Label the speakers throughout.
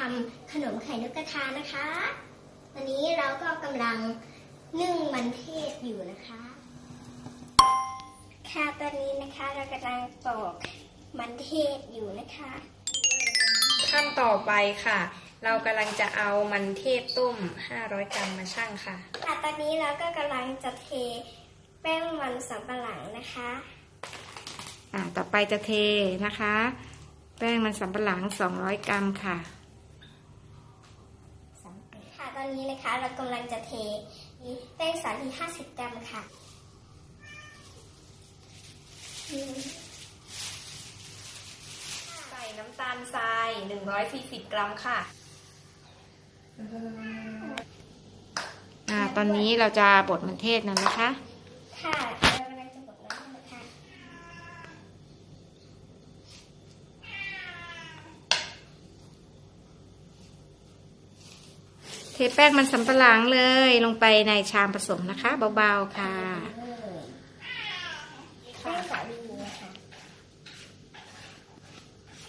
Speaker 1: คานะคะตอนนี้เราก็กำลังนึ่งมันเทศอยู่นะคะ ค่ะตอนนี้นะคะเรากำลังตอกมันเทศอยู่นะคะ
Speaker 2: ขั้นต่อไปค่ะ เรากำลังจะเอามันเทศต้ม 500 กรัมมาชั่งค่ะ
Speaker 1: ค่ะตอนนี้เราก็กำลังจะเทแป้งมันสำปะหลังนะคะ
Speaker 3: อ่าต่อไปจะเทนะคะ แป้งมันสำปะหลัง 200 กรัมค่ะ
Speaker 1: ค่ะต อนนี้นะคะเรากำลังจะเทแป้งสาลี50 กรัมค่ะ
Speaker 2: ใส่น้ำตาลทราย 140 กรัมค่ะ
Speaker 3: อ่า ตอนนี้เราจะบดมันเทศนะนะคะ
Speaker 1: ค่ะเรากำลังจะบดน้ำนะคะ
Speaker 3: เท แป้งมันสำปะหลังเลยลงไปในชามผสมนะคะ เบาๆค่ะ
Speaker 1: แป้งสาลีนะคะ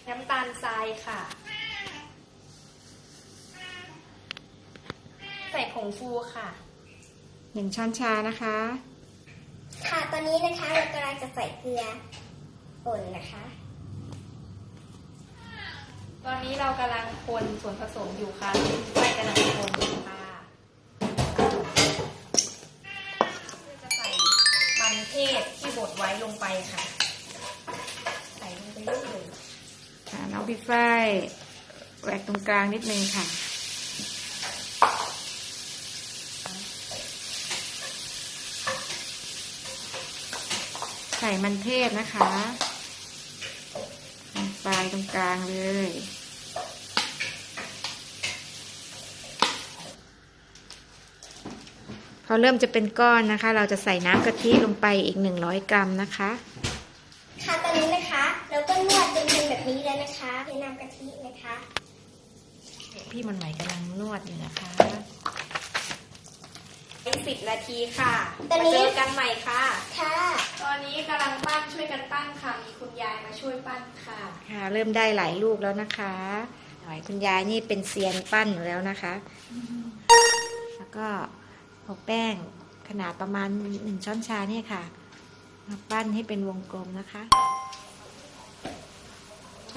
Speaker 2: น้ำตาลทรายค่ะ ใส่ผงฟูค่ะ
Speaker 3: หนึ่งช้อนชานะคะ
Speaker 1: ค่ะ ตอนนี้นะคะเรากำลังจะใส่เกลือป่นนะคะ
Speaker 2: ตอนนี้เรากำลังคนส่วนผสมอยู่ค่ะไฟกำลังคนค่ะจะใส่มันเทศที่บดไว้ลงไปค่ะ ใส่ลงไปเรื่อย
Speaker 3: อ่าน้องพี่ฝ้ายแหวกตรงกลางนิดนึงค่ะใส่มันเทศนะคะ ลงไปตรงกลางเลย พอเริ่มจะเป็นก้อนนะคะ เราจะใส่น้ำกะทิลงไปอีก 100 กรัมนะคะ
Speaker 1: ค่ะตอนนี้นะคะเราก็นวดจนเป็นแบบนี้แล้วนะคะเป็นน้ำกะทินะคะ
Speaker 3: พี่มันไหวกำลังนวดอยู่นะคะ
Speaker 2: ๆเป็น สิบนาทีค่ะ
Speaker 1: ตอนนี้
Speaker 2: มาเจอกันใหม่ค่ะ
Speaker 1: ค่ะ
Speaker 2: ตอนนี้กำลังปั้นช่วยกันปั้นค่ะมีคุณยายมาช่วยปั้นค่ะ
Speaker 3: ค่ะ เริ่มได้หลายลูกแล้วนะคะหน่อยคุณยายนี่เป็นเซียนปั้นอยู่แล้วนะคะ แล้วก็เอาแป้งขนาดประมาณหนึ่งช้อนชาเนี่ยค่ะมาปั้นให้เป็นวงกลมนะคะ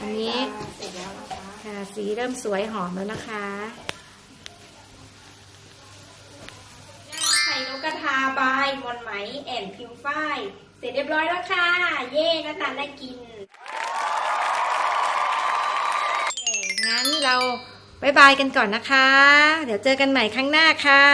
Speaker 3: อันนี้
Speaker 2: เสร็จแล้วนะคะ
Speaker 3: ค่ะสีเริ่มสวยหอมแล้วนะคะ
Speaker 2: กระทาบายมอนไหมแอนพิวฝ้าย เสร็จเรียบร้อยแล้วค่ะ เย่หน้าตาน่ากิน
Speaker 3: งั้นเราบายบายกันก่อนนะคะ เดี๋ยวเจอกันใหม่ครั้งหน้าค่ะ